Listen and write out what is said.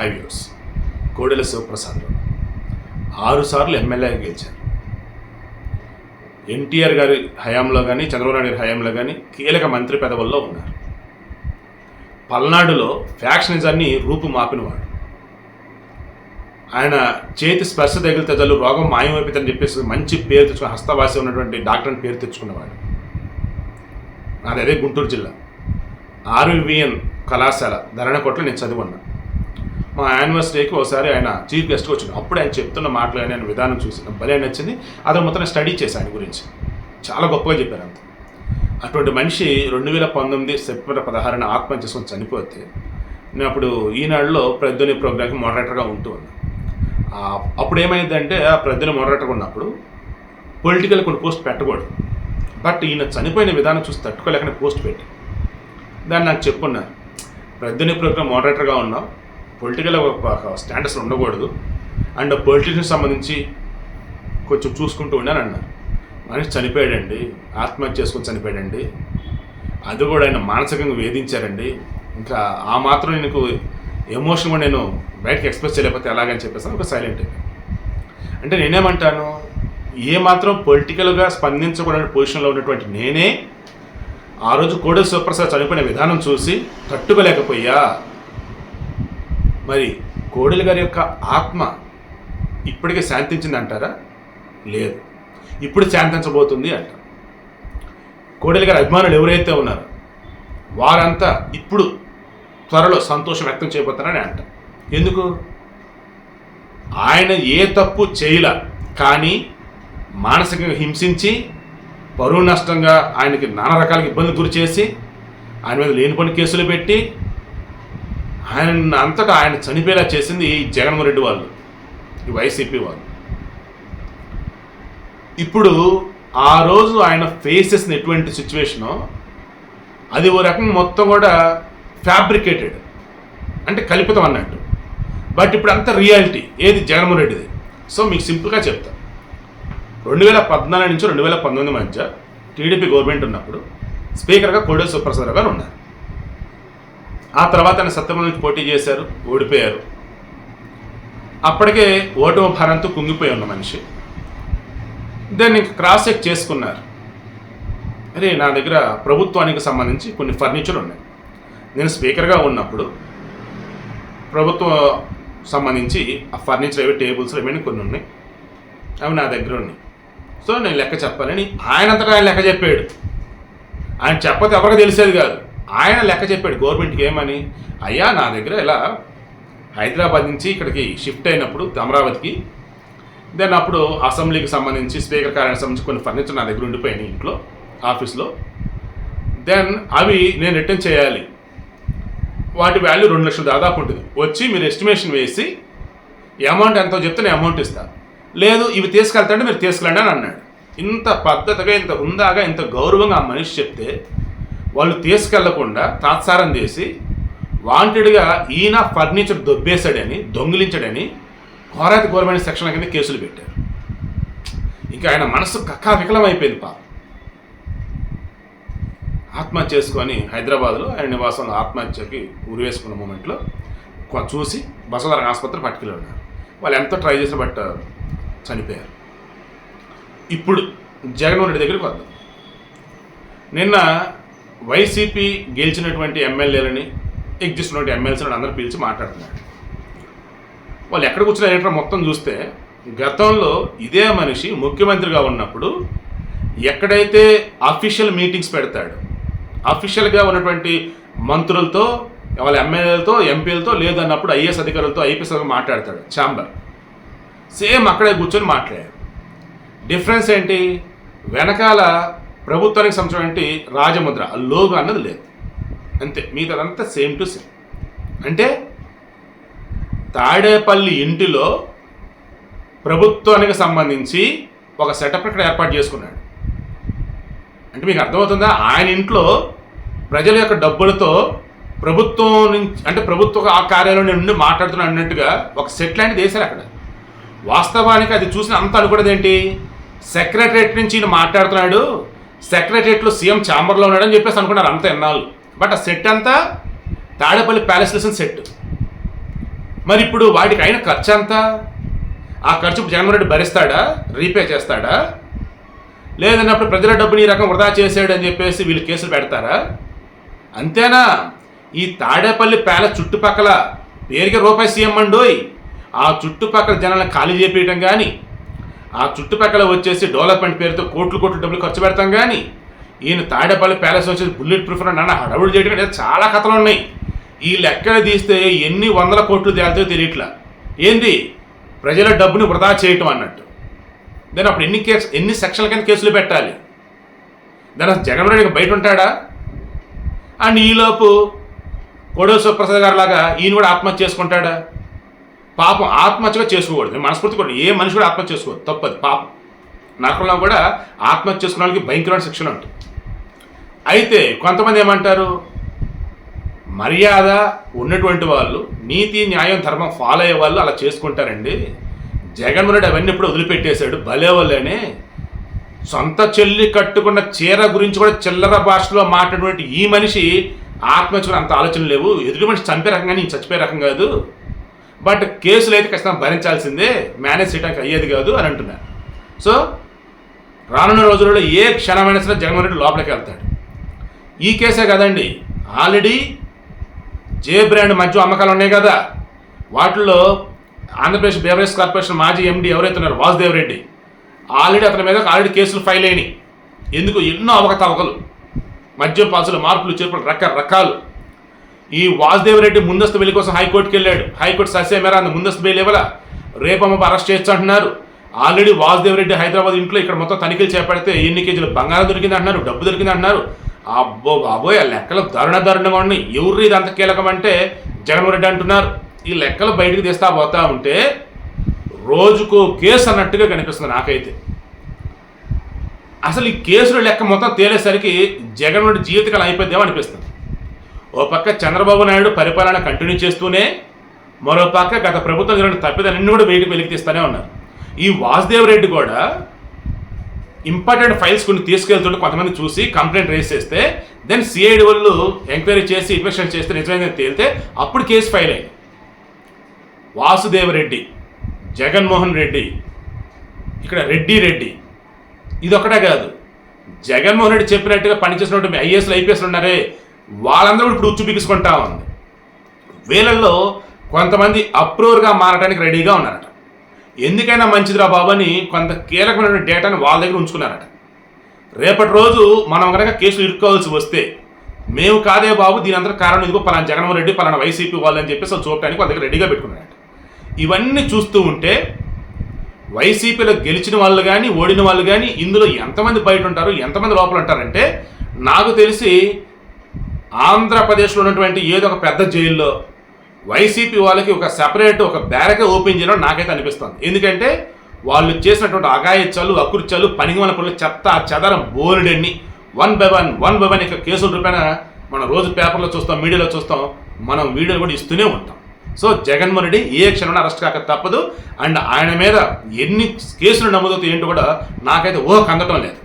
హైవ్యూస్ కోడెల శివప్రసాద్ ఆరుసార్లు ఎమ్మెల్యే ఎమ్మెల్యేగా గెలిచారు. ఎన్టీఆర్ గారి హయాంలో కానీ చంద్రబాబు నాయుడు గారి హయాంలో కానీ కీలక మంత్రి పదవుల్లో ఉన్నారు. పల్నాడులో ఫ్యాక్షనిజాన్ని రూపు మాపినవాడు ఆయన చేతి స్పర్శ తగిలితే చాలు రోగం మాయమైపోతుందని చెప్పేసి మంచి పేరు తెచ్చుకుని హస్తవాసి ఉన్నటువంటి డాక్టర్ అని పేరు తెచ్చుకున్నవాడు. నాది అదే గుంటూరు జిల్లా. ఆర్వివిఎన్ కళాశాల ధరణకోట్లో నేను చదివున్నా యానివర్సరీకి ఒకసారి ఆయన చీఫ్ గెస్ట్గా వచ్చింది అప్పుడు ఆయన చెప్తున్న మాటలు ఆయన విధానం చూసి భలే నచ్చింది. అతను మొత్తం స్టడీ చేశాను ఆయన గురించి. చాలా గొప్పగా చెప్పారు అంత. అటువంటి మనిషి రెండు వేల పంతొమ్మిది సెప్టెంబర్ పదహారున ఆత్మహత్య చేసుకొని చనిపోతే నేను అప్పుడు ఈనాడులో ప్రద్యుని ప్రోగ్రామ్కి మోడరేటర్గా ఉంటూ ఉన్నాను అప్పుడు ఏమైందంటే ఆ ప్రద్యుని మోడరేటర్గా ఉన్నప్పుడు పొలిటికల్ కొన్ని పోస్ట్ పెట్టకూడదు. బట్ ఈయన చనిపోయిన విధానం చూసి తట్టుకోలేకనే పోస్ట్ పెట్టి దాన్ని నాకు చెప్పున్నారు. ప్రద్యుని ప్రోగ్రామ్ మోడరేటర్గా ఉన్నావు. పొలిటికల్ ఒక స్టాండర్స్ ఉండకూడదు. అండ్ పొలిటిషియన్ సంబంధించి కొంచెం చూసుకుంటూ ఉన్నాను అన్నారు. మనిషి చనిపోయాడండి ఆత్మహత్య చేసుకొని చనిపోయాడండి. అది కూడా ఆయన మానసికంగా వేధించారండి. ఇంకా ఆ మాత్రం నీకు ఎమోషన్ కూడా నేను బయటకు ఎక్స్ప్రెస్ చేయలేకపోతే ఎలాగని చెప్పేసి ఒక సైలెంట్ అంటే నేనేమంటాను ఏ మాత్రం పొలిటికల్గా స్పందించకూడని పొజిషన్లో ఉన్నటువంటి నేనే ఆ రోజు కోడెల సార్ చనిపోయిన విధానం చూసి తట్టుకోలేకపోయా. మరి కోడలి గారి యొక్క ఆత్మ ఇప్పటికే శాంతించింది అంటారా లేదు. ఇప్పుడు శాంతించబోతుంది అంట. కోడలి గారి అభిమానులు ఎవరైతే ఉన్నారో వారంతా ఇప్పుడు త్వరలో సంతోషం వ్యక్తం చేయబోతారని అంట. ఎందుకు? ఆయన ఏ తప్పు చేయలే కానీ మానసికంగా హింసించి పరువు నష్టంగా ఆయనకి నానా రకాల ఇబ్బందులు గురి చేసి ఆయన మీద లేనిపని కేసులు పెట్టి ఆయన అంతటా ఆయన చనిపోయేలా చేసింది ఈ జగన్మోహన్ రెడ్డి వాళ్ళు ఈ వైసీపీ వాళ్ళు. ఇప్పుడు ఆ రోజు ఆయన ఫేస్ చేసిన ఎటువంటి సిచ్యువేషనో అది ఓ రకం మొత్తం కూడా ఫ్యాబ్రికేటెడ్ అంటే కల్పితం అన్నట్టు. బట్ ఇప్పుడు అంత రియాలిటీ ఏది జగన్మోహన్ రెడ్డిది? సో మీకు సింపుల్గా చెప్తా. రెండు వేల పద్నాలుగు నుంచి రెండు వేల పంతొమ్మిది మధ్య టీడీపీ గవర్నమెంట్ ఉన్నప్పుడు స్పీకర్గా కోడెల సుప్రసాద్ గారు ఉన్నారు. ఆ తర్వాత ఆయన సత్యమూల నుంచి పోటీ చేశారు ఓడిపోయారు. అప్పటికే ఓటమి భారంతో కుంగిపోయి ఉన్న మనిషి. దాన్ని క్రాస్ చెక్ చేసుకున్నారు. అరే నా దగ్గర ప్రభుత్వానికి సంబంధించి కొన్ని ఫర్నిచర్ ఉన్నాయి. నేను స్పీకర్గా ఉన్నప్పుడు ప్రభుత్వం సంబంధించి ఆ ఫర్నిచర్ అవి టేబుల్స్ ఏమైనా కొన్ని ఉన్నాయి. అవి నా దగ్గర ఉన్నాయి. సో నేను లెక్క చెప్పాలని ఆయనంతటా ఆయన లెక్క చెప్పాడు. ఆయన చెప్పతే ఎవరికి తెలిసేది కాదు. ఆయన లెక్క చెప్పాడు గవర్నమెంట్కి ఏమని? అయ్యా నా దగ్గర ఇలా హైదరాబాద్ నుంచి ఇక్కడికి షిఫ్ట్ అయినప్పుడు అమరావతికి దెన్ అప్పుడు అసెంబ్లీకి సంబంధించి స్పీకర్ కార్యానికి సంబంధించి కొన్ని ఫర్నిచర్ నా దగ్గర ఉండిపోయినాయి ఇంట్లో ఆఫీస్లో. దెన్ అవి నేను రిటర్న్ చేయాలి. వాటి వాల్యూ రెండు లక్షలు దాదాపు ఉంటుంది. వచ్చి మీరు ఎస్టిమేషన్ వేసి అమౌంట్ ఎంతో చెప్తే నేను అమౌంట్ ఇస్తాను లేదు ఇవి తీసుకెళ్తాంటే మీరు తీసుకెళ్ళండి అని అన్నాడు. ఇంత పద్ధతిగా ఇంత హుందాగా ఇంత గౌరవంగా ఆ మనిషి చెప్తే వాళ్ళు తీసుకెళ్ళకుండా తాత్సారం చేసి వాంటెడ్గా ఈయన ఫర్నిచర్ దొబ్బేశాడని దొంగిలించాడని ఘోరాతి ఘోరమైన సెక్షన్ కింద కేసులు పెట్టారు. ఇంకా ఆయన మనసు కక్కా అయిపోయింది పాపం. ఆత్మహత్య చేసుకొని హైదరాబాద్లో ఆయన నివాసంలో ఆత్మహత్యకి ఉరివేసుకున్న మూమెంట్లో చూసి బసవరం ఆసుపత్రి పట్టుకెళ్ళారు వాళ్ళు ఎంతో ట్రై చేసిన బట్ చనిపోయారు. ఇప్పుడు జగన్మోహన్ రెడ్డి దగ్గరికి వద్దాం. నిన్న వైసీపీ గెలిచినటువంటి ఎమ్మెల్యేలని ఎగ్జిస్ట్ ఉన్నటువంటి ఎమ్మెల్సీలను అందరూ పిలిచి మాట్లాడుతున్నారు. వాళ్ళు ఎక్కడ కూర్చున్నారు ఏంటో మొత్తం చూస్తే గతంలో ఇదే మనిషి ముఖ్యమంత్రిగా ఉన్నప్పుడు ఎక్కడైతే అఫీషియల్ మీటింగ్స్ పెడతాడు అఫీషియల్గా ఉన్నటువంటి మంత్రులతో వాళ్ళ ఎమ్మెల్యేలతో ఎంపీలతో లేదన్నప్పుడు ఐఏఎస్ అధికారులతో ఐపీఎస్ మాట్లాడతాడు ఛాంబర్. సేమ్ అక్కడే కూర్చొని మాట్లాడారు. డిఫరెన్స్ ఏంటి? వెనకాల ప్రభుత్వానికి సంబంధించినటువంటి రాజముద్ర. లోగో అన్నది లేదు. అంతే. మిగతాదంతా సేమ్ టు సేమ్ అంటే తాడేపల్లి ఇంటిలో ప్రభుత్వానికి సంబంధించి ఒక సెటప్ ఇక్కడ ఏర్పాటు చేసుకున్నాడు. అంటే మీకు అర్థమవుతుందా? ఆయన ఇంట్లో ప్రజల యొక్క డబ్బులతో ప్రభుత్వం నుంచి అంటే ప్రభుత్వ ఆ కార్యాలయం నుండి మాట్లాడుతున్నాడు అన్నట్టుగా ఒక సెట్ లాంటిది వేశారు అక్కడ. వాస్తవానికి అది చూసిన అంత అనుకున్నది ఏంటి? సెక్రటరేట్ నుంచి ఈయన మాట్లాడుతున్నాడు. సెక్రటరియట్లో సీఎం ఛాంబర్లో ఉన్నాడని చెప్పేసి అనుకున్నారు అంత ఎన్నాళ్ళు. బట్ ఆ సెట్ అంతా తాడేపల్లి ప్యాలెస్ లెసన్ సెట్. మరి ఇప్పుడు వాటికి అయిన ఖర్చు అంతా? ఆ ఖర్చు జగన్మోహన్ రెడ్డి భరిస్తాడా? రీపే చేస్తాడా? లేదన్నప్పుడు ప్రజల డబ్బుని ఈ రకం వృధా చేసాడు అని చెప్పేసి వీళ్ళు కేసులు పెడతారా? అంతేనా? ఈ తాడేపల్లి ప్యాలెస్ చుట్టుపక్కల పేరుకి రూపాయి సీఎం అండోయ్ ఆ చుట్టుపక్కల జనాలను ఖాళీ చేపించడం కానీ ఆ చుట్టుపక్కల వచ్చేసి డెవలప్మెంట్ పేరుతో కోట్లు కోట్లు డబ్బులు ఖర్చు పెడతాం కానీ ఈయన తాడేపల్లి ప్యాలెస్ వచ్చేసి బుల్లెట్ ప్రూఫ్ నాన్న హడవుడు చేయడం అనేది చాలా కథలు ఉన్నాయి. ఈ లెక్కలు తీస్తే ఎన్ని వందల కోట్లు తేలితో తెలియట్లా. ఏంది? ప్రజల డబ్బుని వృధా చేయటం అన్నట్టు. దాని అప్పుడు ఎన్ని కేసు ఎన్ని సెక్షన్ల కింద కేసులు పెట్టాలి? దాని జగన్ రెడ్డి బయట ఉంటాడా? అండ్ ఈలోపు కొడవ సుప్రసాద్ గారు లాగా ఈయన కూడా ఆత్మహత్య చేసుకుంటాడా? పాపం ఆత్మహత్యగా చేసుకోకూడదు. మనస్ఫూర్తి కూడా ఏ మనిషి కూడా ఆత్మహత్య చేసుకోవద్దు తప్పదు. పాపం. నరకంలో కూడా ఆత్మహత్య చేసుకున్న వాళ్ళకి భయంకరమైన శిక్షణ ఉంటుంది అయితే కొంతమంది ఏమంటారు? మర్యాద ఉన్నటువంటి వాళ్ళు నీతి న్యాయం ధర్మం ఫాలో అయ్యే వాళ్ళు అలా చేసుకుంటారండి. జగన్మోహన్ రెడ్డి అవన్నీ ఇప్పుడు వదిలిపెట్టేశాడు. భలే సొంత చెల్లి కట్టుకున్న చీర గురించి కూడా చిల్లర భాషలో మాట్లాడినటువంటి ఈ మనిషి ఆత్మహత్యకు అంత ఆలోచన లేవు. ఎదుటి మనిషి చంపే రకంగా నేను చచ్చిపోయే రకం కాదు. బట్ కేసులు అయితే ఖచ్చితంగా భరించాల్సిందే మేనేజ్ చేయడానికి అయ్యేది కాదు అని అంటున్నారు. సో రానున్న రోజుల్లో ఏ క్షణమైనా సరే జగన్మోహన్ రెడ్డి లోపలికి వెళ్తాడు. ఈ కేసే కదండి. ఆల్రెడీ జే బ్రాండ్ మంచి అమ్మకాలు ఉన్నాయి కదా. వాటిల్లో ఆంధ్రప్రదేశ్ బేవరేజ్ కార్పొరేషన్ మాజీ ఎండి ఎవరైతే ఉన్నారు వాసుదేవ్ రెడ్డి ఆల్రెడీ అతని మీద ఆల్రెడీ కేసులు ఫైల్ అయినాయి. ఎందుకు? ఎన్నో అవకతవకలు. మద్యం పాసులు మార్పులు చేర్పులు రకరకాలు. ఈ వాసుదేవరెడ్డి ముందస్తు బెయిల్ కోసం హైకోర్టుకి వెళ్ళాడు. హైకోర్టు సస్య మేర ముందస్తు బెయిల్ ఇవ్వాల? రేపమ్మ అరెస్ట్ చేయొచ్చు అంటున్నారు ఆల్రెడీ వాసుదేవ్ రెడ్డి హైదరాబాద్ ఇంట్లో ఇక్కడ మొత్తం తనిఖీలు చేపడితే ఎన్ని కేజీలు బంగారం దొరికింది అంటున్నారు డబ్బు దొరికింది అంటున్నారు అబ్బో బాబోయ్ ఆ లెక్కలు దారుణ దారుణంగా ఉన్నాయి. ఎవరు ఇది అంత కీలకం అంటే జగన్మోహన్ రెడ్డి అంటున్నారు. ఈ లెక్కలు బయటకు తీస్తా పోతా ఉంటే రోజుకు కేసు అన్నట్టుగా కనిపిస్తుంది నాకైతే. అసలు ఈ కేసుల లెక్క మొత్తం తేలేసరికి జగన్మోహన్ రెడ్డి జీవితకాలం అయిపోద్దేమో అనిపిస్తుంది. ఓ పక్క చంద్రబాబు నాయుడు పరిపాలన కంటిన్యూ చేస్తూనే మరో పక్క గత ప్రభుత్వం జరిగిన తప్పిదాలన్నీ కూడా బయటకు వెలికి తీస్తూనే ఉన్నారు. ఈ వాసుదేవ్ రెడ్డి కూడా ఇంపార్టెంట్ ఫైల్స్ కొన్ని తీసుకెళ్తుంటే కొంతమంది చూసి కంప్లైంట్ రేస్ చేస్తే దెన్ సిఐడి వాళ్ళు ఎంక్వైరీ చేసి ఇన్వెస్టిగేషన్ చేస్తే నిజమైందని తేలితే అప్పుడు కేసు ఫైల్ అయింది. వాసుదేవ్ రెడ్డి జగన్మోహన్ రెడ్డి ఇక్కడ రెడ్డి రెడ్డి ఇది ఒకటే కాదు. జగన్మోహన్ రెడ్డి చెప్పినట్టుగా పనిచేసినటువంటి ఐఏఎస్లు ఐపీఎస్లు ఉన్నారే వాళ్ళందరూ ఇప్పుడు ఉచ్చు బిగుసుకుంటా ఉంది. వీళ్ళల్లో కొంతమంది అప్రూవర్గా మారడానికి రెడీగా ఉన్నారట. ఎందుకైనా మంచిదిరా బాబు అని కొంత కీలకమైన డేటాని వాళ్ళ దగ్గర ఉంచుకున్నారట. రేపటి రోజు మనం కనుక కేసులు ఇరుక్కోవాల్సి వస్తే మేము కాదే బాబు దీని అంతా కారణం ఇదిగో పలానా జగన్మోహన్ రెడ్డి పలానా వైసీపీ వాళ్ళని చెప్పేసి వాళ్ళు చూడటానికి వాళ్ళ దగ్గర రెడీగా పెట్టుకున్నారట. ఇవన్నీ చూస్తూ ఉంటే వైసీపీలో గెలిచిన వాళ్ళు కానీ ఓడిన వాళ్ళు కానీ ఇందులో ఎంతమంది బయట ఉంటారు ఎంతమంది లోపల ఉంటారంటే నాకు తెలిసి ఆంధ్రప్రదేశ్లో ఉన్నటువంటి ఏదో ఒక పెద్ద జైల్లో వైసీపీ వాళ్ళకి ఒక సెపరేట్ ఒక బ్యారకే ఓపెన్ చేయడం నాకైతే అనిపిస్తుంది. ఎందుకంటే వాళ్ళు చేసినటువంటి అగాయత్యాలు అకృత్యాలు పనికిమల పనులు చెత్త చెదరం బోలెడన్ని one by one one by one ఇక కేసుల రూపాయన మనం రోజు పేపర్లో చూస్తాం మీడియాలో చూస్తాం మనం వీడియోలు కూడా ఇస్తూనే ఉంటాం. సో జగన్మోహన్ రెడ్డి ఏ క్షణం అరెస్ట్ కాక తప్పదు. అండ్ ఆయన మీద ఎన్ని కేసులు నమోదవుతాయి ఏంటో కూడా నాకైతే ఓ కందటం లేదు.